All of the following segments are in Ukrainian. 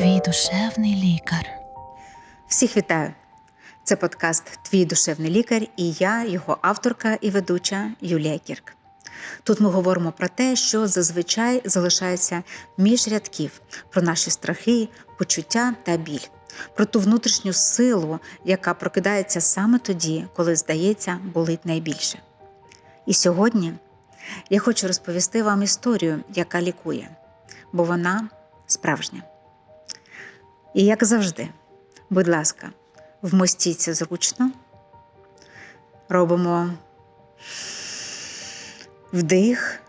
твій душевний лікар. Всіх вітаю! Це подкаст Твій душевний лікар і я, його авторка і ведуча Юлія Кірк. Тут ми говоримо про те, що зазвичай залишається між рядків, про наші страхи, почуття та біль, про ту внутрішню силу, яка прокидається саме тоді, коли, здається, болить найбільше. І сьогодні я хочу розповісти вам історію, яка лікує, бо вона справжня. І як завжди, будь ласка, вмостіться зручно, робимо вдих,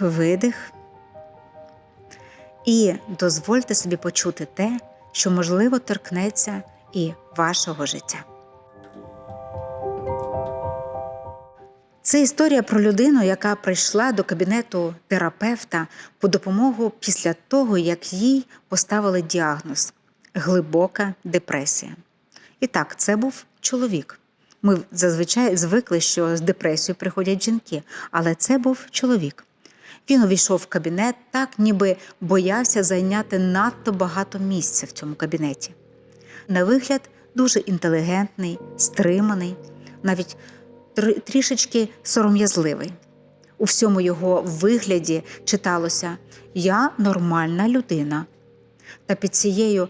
видих. І дозвольте собі почути те, що можливо торкнеться і вашого життя. Це історія про людину, яка прийшла до кабінету терапевта по допомогу після того, як їй поставили діагноз глибока депресія. І так, це був чоловік. Ми зазвичай звикли, що з депресією приходять жінки, але це був чоловік. Він увійшов в кабінет, так ніби боявся зайняти надто багато місця в цьому кабінеті. На вигляд, дуже інтелігентний, стриманий, навіть трішечки сором'язливий. У всьому його вигляді читалося Я нормальна людина. Та під цією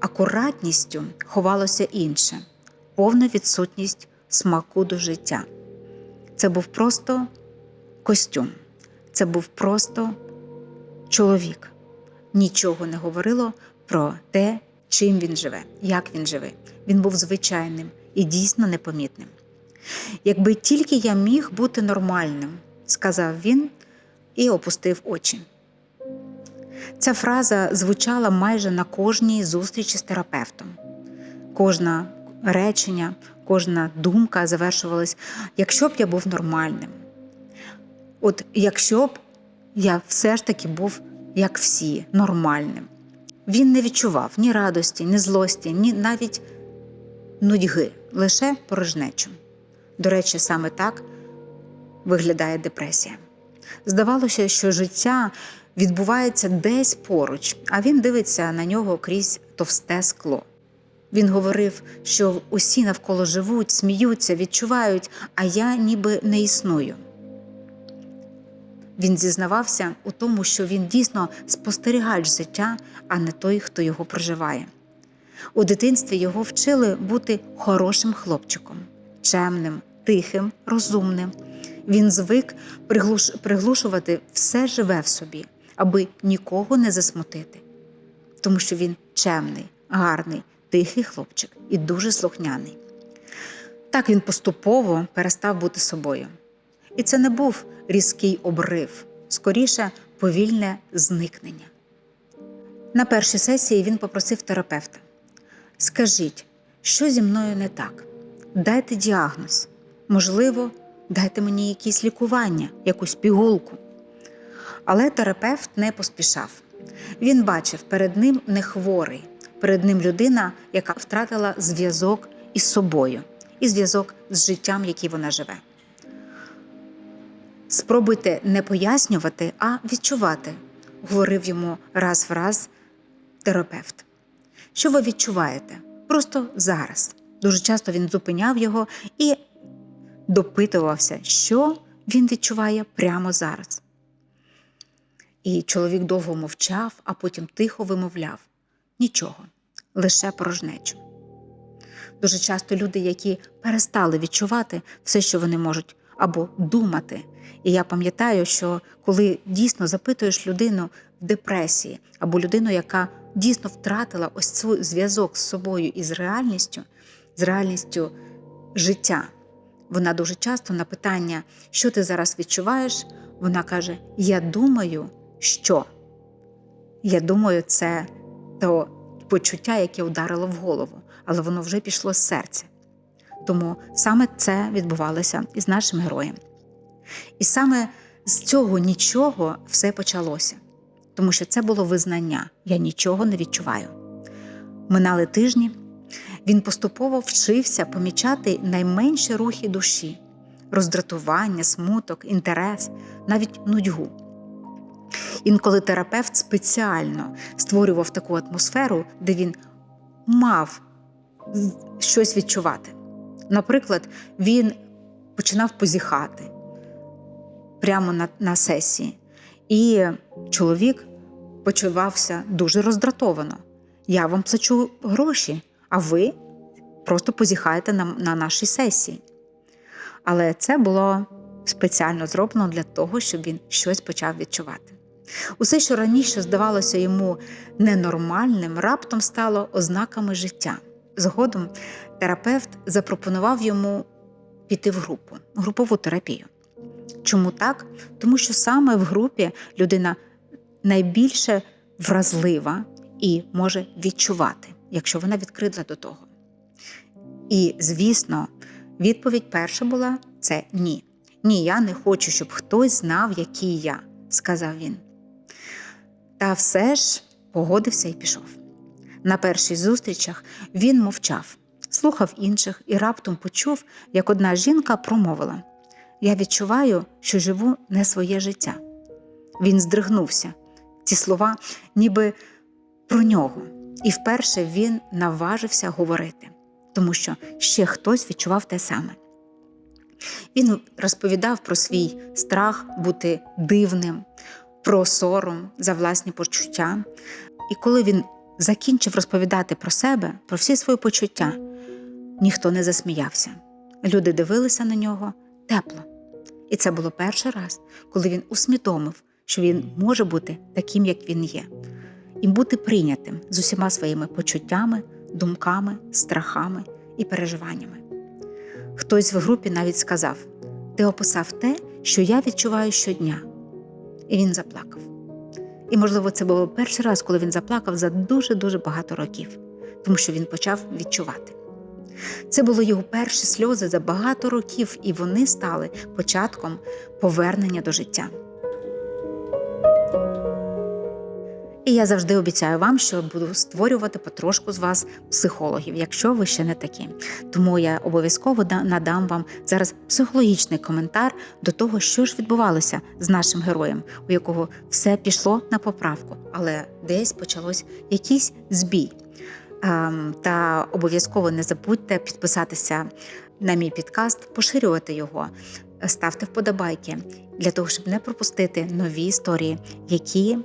акуратністю ховалося інше повна відсутність смаку до життя. Це був просто костюм, це був просто чоловік. Нічого не говорило про те, чим він живе, як він живе. Він був звичайним і дійсно непомітним. Якби тільки я міг бути нормальним, сказав він і опустив очі. Ця фраза звучала майже на кожній зустрічі з терапевтом. Кожна речення, кожна думка завершувалась, якщо б я був нормальним. От якщо б я все ж таки був, як всі, нормальним. Він не відчував ні радості, ні злості, ні навіть нудьги, лише порожнечу. До речі, саме так виглядає депресія. Здавалося, що життя відбувається десь поруч, а він дивиться на нього крізь товсте скло. Він говорив, що усі навколо живуть, сміються, відчувають, а я ніби не існую. Він зізнавався у тому, що він дійсно спостерігач життя, а не той, хто його проживає. У дитинстві його вчили бути хорошим хлопчиком, чемним, тихим, розумним. Він звик приглуш... приглушувати все живе в собі, аби нікого не засмутити, тому що він чемний, гарний, тихий хлопчик і дуже слухняний. Так він поступово перестав бути собою. І це не був різкий обрив, скоріше повільне зникнення. На першій сесії він попросив терапевта: Скажіть, що зі мною не так? Дайте діагноз. Можливо, дайте мені якісь лікування, якусь пігулку. Але терапевт не поспішав. Він бачив перед ним не хворий, перед ним людина, яка втратила зв'язок із собою і зв'язок з життям, яким вона живе. Спробуйте не пояснювати, а відчувати, говорив йому раз в раз терапевт. Що ви відчуваєте? Просто зараз. Дуже часто він зупиняв його і допитувався, що він відчуває прямо зараз. І чоловік довго мовчав, а потім тихо вимовляв нічого, лише порожнечу. Дуже часто люди, які перестали відчувати все, що вони можуть, або думати. І я пам'ятаю, що коли дійсно запитуєш людину в депресії, або людину, яка дійсно втратила ось цей зв'язок з собою і з реальністю, з реальністю життя, вона дуже часто на питання, що ти зараз відчуваєш, вона каже: Я думаю, що. Я думаю, це то почуття, яке ударило в голову, але воно вже пішло з серця. Тому саме це відбувалося із нашим героєм. І саме з цього нічого все почалося, тому що це було визнання я нічого не відчуваю. Минали тижні, він поступово вчився помічати найменші рухи душі, роздратування, смуток, інтерес, навіть нудьгу. Інколи терапевт спеціально створював таку атмосферу, де він мав щось відчувати. Наприклад, він починав позіхати прямо на, на сесії, і чоловік почувався дуже роздратовано. Я вам плачу гроші, а ви просто позіхаєте на, на нашій сесії. Але це було спеціально зроблено для того, щоб він щось почав відчувати. Усе, що раніше здавалося йому ненормальним, раптом стало ознаками життя. Згодом терапевт запропонував йому піти в групу, групову терапію. Чому так? Тому що саме в групі людина найбільше вразлива і може відчувати, якщо вона відкрита до того. І, звісно, відповідь перша була це ні. Ні, я не хочу, щоб хтось знав, який я, сказав він. Та все ж погодився і пішов. На перших зустрічах він мовчав, слухав інших і раптом почув, як одна жінка промовила: Я відчуваю, що живу не своє життя. Він здригнувся. Ці слова, ніби про нього. І вперше він наважився говорити, тому що ще хтось відчував те саме. Він розповідав про свій страх бути дивним, про сором за власні почуття. І коли він закінчив розповідати про себе, про всі свої почуття, ніхто не засміявся. Люди дивилися на нього тепло. І це було перший раз, коли він усвідомив, що він може бути таким, як він є, і бути прийнятим з усіма своїми почуттями, думками, страхами і переживаннями. Хтось в групі навіть сказав: Ти описав те, що я відчуваю щодня. І він заплакав. І, можливо, це було перший раз, коли він заплакав за дуже-дуже багато років, тому що він почав відчувати. Це були його перші сльози за багато років, і вони стали початком повернення до життя. І я завжди обіцяю вам, що буду створювати потрошку з вас психологів, якщо ви ще не такі. Тому я обов'язково надам вам зараз психологічний коментар до того, що ж відбувалося з нашим героєм, у якого все пішло на поправку, але десь почалось якийсь збій. Ем, Та обов'язково не забудьте підписатися на мій підкаст, поширювати його, ставте вподобайки для того, щоб не пропустити нові історії, які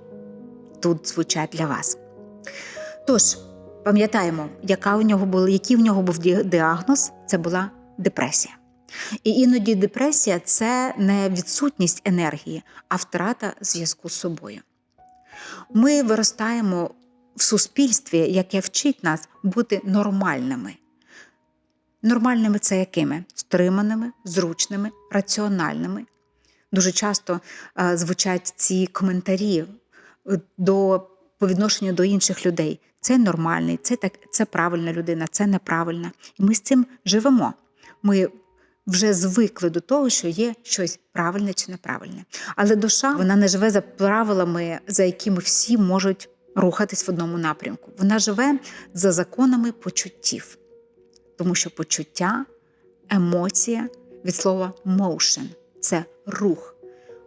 тут звучать для вас. Тож, пам'ятаємо, яка у нього була, який в нього був діагноз, це була депресія. І іноді депресія це не відсутність енергії, а втрата зв'язку з собою. Ми виростаємо в суспільстві, яке вчить нас бути нормальними. Нормальними це якими? Стриманими, зручними, раціональними. Дуже часто е, звучать ці коментарі до, по відношенню до інших людей. Це нормальний, це, так, це правильна людина, це неправильна. І ми з цим живемо. Ми вже звикли до того, що є щось правильне чи неправильне. Але душа вона не живе за правилами, за якими всі можуть рухатись в одному напрямку. Вона живе за законами почуттів, тому що почуття, емоція від слова motion – це рух.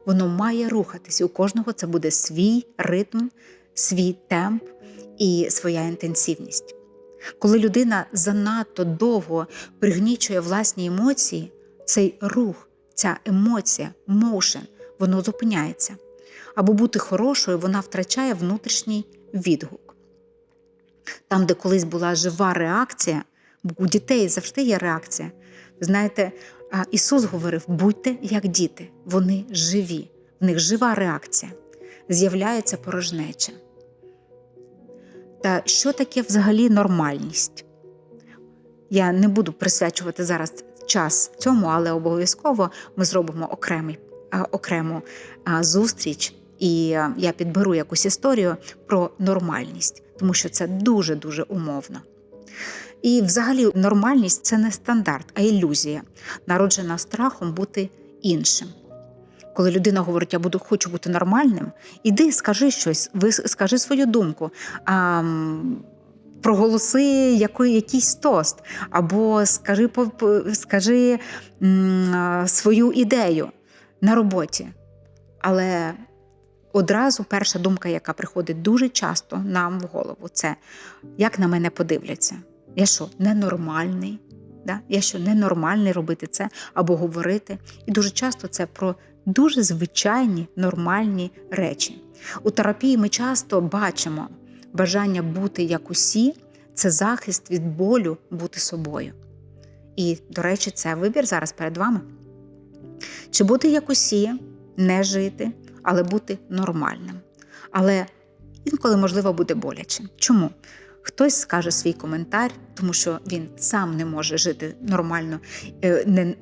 Воно має рухатись. У кожного це буде свій ритм, свій темп і своя інтенсивність. Коли людина занадто довго пригнічує власні емоції, цей рух, ця емоція, motion, воно зупиняється. Або бути хорошою, вона втрачає внутрішній відгук. Там, де колись була жива реакція, у дітей завжди є реакція. Знаєте, а, Ісус говорив: будьте як діти, вони живі, в них жива реакція, з'являється порожнеча. Та що таке взагалі нормальність? Я не буду присвячувати зараз час цьому, але обов'язково ми зробимо окремий, окрему зустріч, і я підберу якусь історію про нормальність, тому що це дуже-дуже умовно. І взагалі нормальність це не стандарт, а ілюзія, народжена страхом бути іншим. Коли людина говорить, я буду хочу бути нормальним, іди, скажи щось, скажи свою думку, а, проголоси який, якийсь тост, або скажи, скажи свою ідею на роботі. Але одразу перша думка, яка приходить дуже часто нам в голову, це як на мене подивляться. Я що, ненормальний? Да? Я що ненормальний робити це або говорити. І дуже часто це про дуже звичайні нормальні речі. У терапії ми часто бачимо бажання бути як усі це захист від болю бути собою. І, до речі, це вибір зараз перед вами. Чи бути як усі, не жити, але бути нормальним. Але інколи, можливо, буде боляче. Чому? Хтось скаже свій коментар, тому що він сам не може жити нормально е,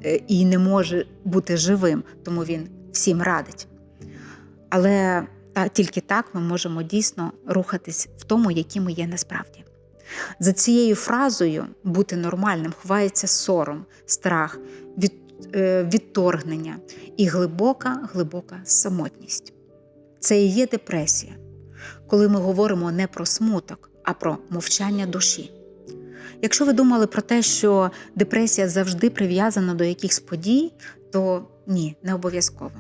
е, і не може бути живим, тому він всім радить. Але тільки так ми можемо дійсно рухатись в тому, які ми є насправді. За цією фразою бути нормальним ховається сором, страх, від, е, відторгнення і глибока, глибока самотність. Це і є депресія, коли ми говоримо не про смуток, а про мовчання душі. Якщо ви думали про те, що депресія завжди прив'язана до якихось подій, то ні, не обов'язково.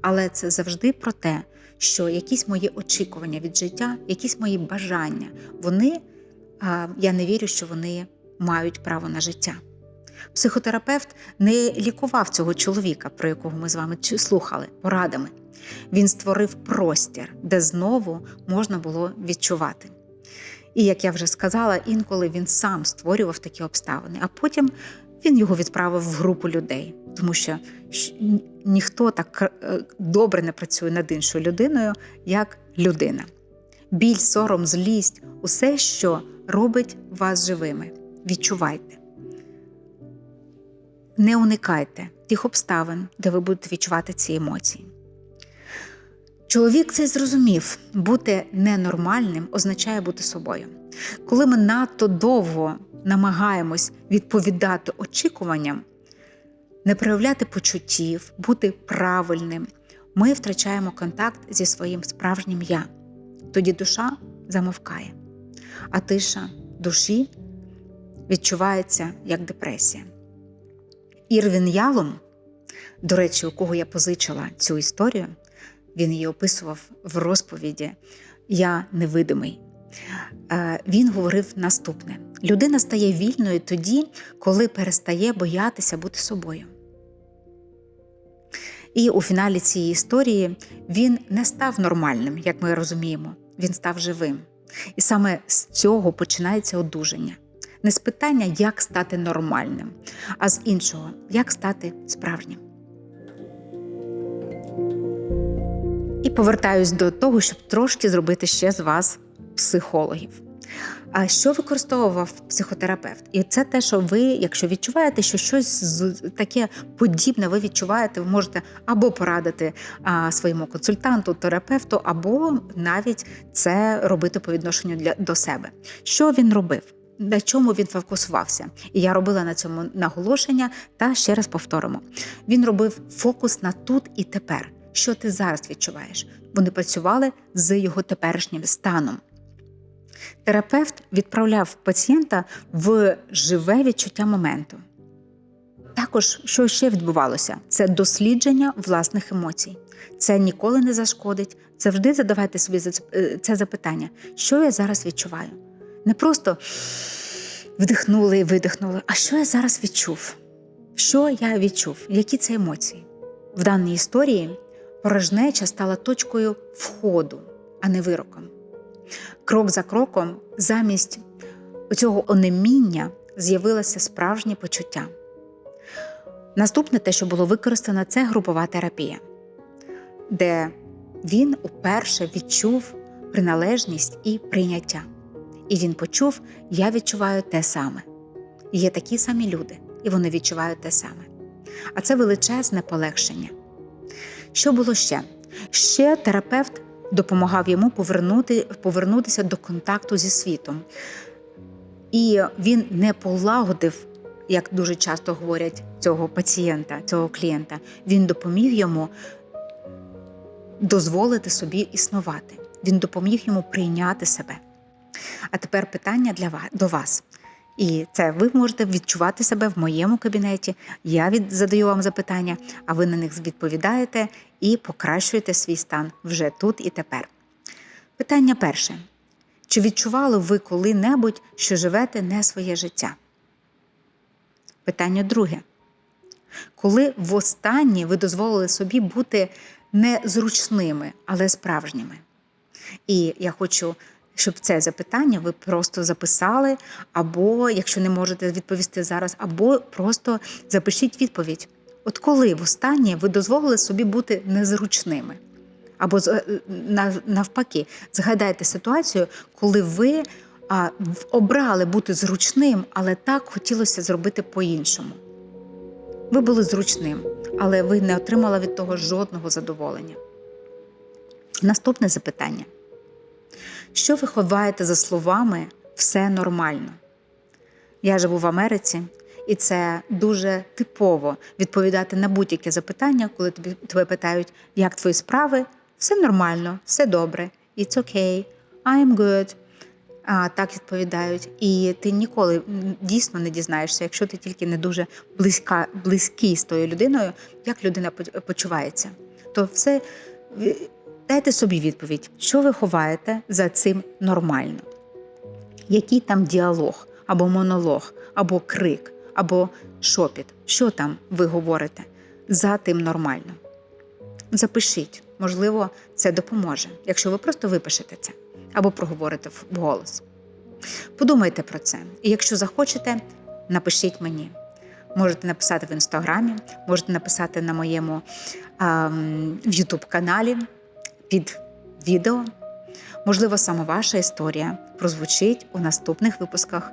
Але це завжди про те, що якісь мої очікування від життя, якісь мої бажання, вони, я не вірю, що вони мають право на життя. Психотерапевт не лікував цього чоловіка, про якого ми з вами слухали, порадами. Він створив простір, де знову можна було відчувати. І як я вже сказала, інколи він сам створював такі обставини, а потім він його відправив в групу людей, тому що ніхто так е, добре не працює над іншою людиною, як людина. Біль, сором, злість усе, що робить вас живими. Відчувайте. Не уникайте тих обставин, де ви будете відчувати ці емоції. Чоловік це зрозумів: бути ненормальним означає бути собою. Коли ми надто довго намагаємось відповідати очікуванням, не проявляти почуттів, бути правильним, ми втрачаємо контакт зі своїм справжнім я. Тоді душа замовкає, а тиша душі відчувається як депресія. Ірвін Ялом, до речі, у кого я позичила цю історію, він її описував в розповіді Я невидимий. Е, Він говорив наступне: людина стає вільною тоді, коли перестає боятися бути собою. І у фіналі цієї історії він не став нормальним, як ми розуміємо, він став живим. І саме з цього починається одужання. Не з питання, як стати нормальним, а з іншого, як стати справжнім. І повертаюсь до того, щоб трошки зробити ще з вас психологів. А що використовував психотерапевт? І це те, що ви, якщо відчуваєте, що щось таке подібне ви відчуваєте, ви можете або порадити а, своєму консультанту, терапевту, або навіть це робити по відношенню для, до себе. Що він робив? На чому він фокусувався? І я робила на цьому наголошення та ще раз повторимо. Він робив фокус на тут і тепер. Що ти зараз відчуваєш? Вони працювали з його теперішнім станом. Терапевт відправляв пацієнта в живе відчуття моменту. Також, що ще відбувалося, це дослідження власних емоцій. Це ніколи не зашкодить. Завжди задавайте собі е, це запитання, що я зараз відчуваю. Не просто вдихнули і видихнули, а що я зараз відчув? Що я відчув? Які це емоції? В даній історії порожнеча стала точкою входу, а не вироком. Крок за кроком, замість цього онеміння з'явилося справжнє почуття. Наступне те, що було використано, це групова терапія, де він уперше відчув приналежність і прийняття. І він почув: я відчуваю те саме. Є такі самі люди, і вони відчувають те саме. А це величезне полегшення. Що було ще? Ще терапевт допомагав йому повернути, повернутися до контакту зі світом. І він не полагодив, як дуже часто говорять, цього пацієнта, цього клієнта. Він допоміг йому дозволити собі існувати. Він допоміг йому прийняти себе. А тепер питання для вас до вас. І це ви можете відчувати себе в моєму кабінеті. Я від, задаю вам запитання, а ви на них відповідаєте. І покращуєте свій стан вже тут і тепер. Питання перше: чи відчували ви коли-небудь, що живете не своє життя? Питання друге. Коли востаннє ви дозволили собі бути не зручними, але справжніми? І я хочу, щоб це запитання ви просто записали, або, якщо не можете відповісти зараз, або просто запишіть відповідь. От коли востаннє ви дозволили собі бути незручними? Або е, нав- навпаки, згадайте ситуацію, коли ви а, обрали бути зручним, але так хотілося зробити по-іншому. Ви були зручним, але ви не отримали від того жодного задоволення. Наступне запитання. Що ви ховаєте за словами все нормально? Я живу в Америці, і це дуже типово відповідати на будь-яке запитання, коли тобі тебе питають, як твої справи, все нормально, все добре, it's okay, I'm good. А, так відповідають. І ти ніколи дійсно не дізнаєшся, якщо ти тільки не дуже близька, близький з тою людиною, як людина почувається. То все дайте собі відповідь, що ви ховаєте за цим нормально який там діалог, або монолог, або крик, або шопіт. Що там ви говорите за тим нормально? Запишіть, можливо, це допоможе, якщо ви просто випишете це або проговорите вголос. Подумайте про це. І якщо захочете, напишіть мені. Можете написати в інстаграмі, можете написати на моєму ем, в Ютуб каналі під відео. Можливо, саме ваша історія прозвучить у наступних випусках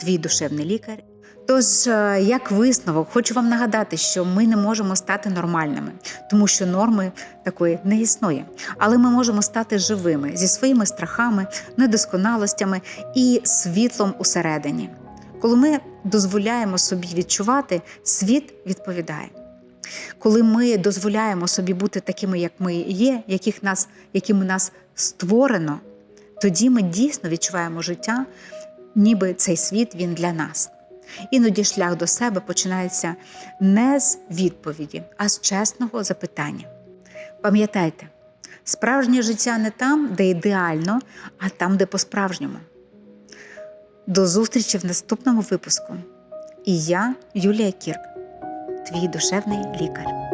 Твій душевний лікар. Тож, е, як висновок, хочу вам нагадати, що ми не можемо стати нормальними, тому що норми такої не існує. Але ми можемо стати живими зі своїми страхами, недосконалостями і світлом усередині. Коли ми дозволяємо собі відчувати, світ відповідає. Коли ми дозволяємо собі бути такими, як ми є, яких нас, якими нас створено, тоді ми дійсно відчуваємо життя, ніби цей світ він для нас. Іноді шлях до себе починається не з відповіді, а з чесного запитання. Пам'ятайте, справжнє життя не там, де ідеально, а там, де по-справжньому. До зустрічі в наступному випуску. І я, Юлія Кірк, твій душевний лікар.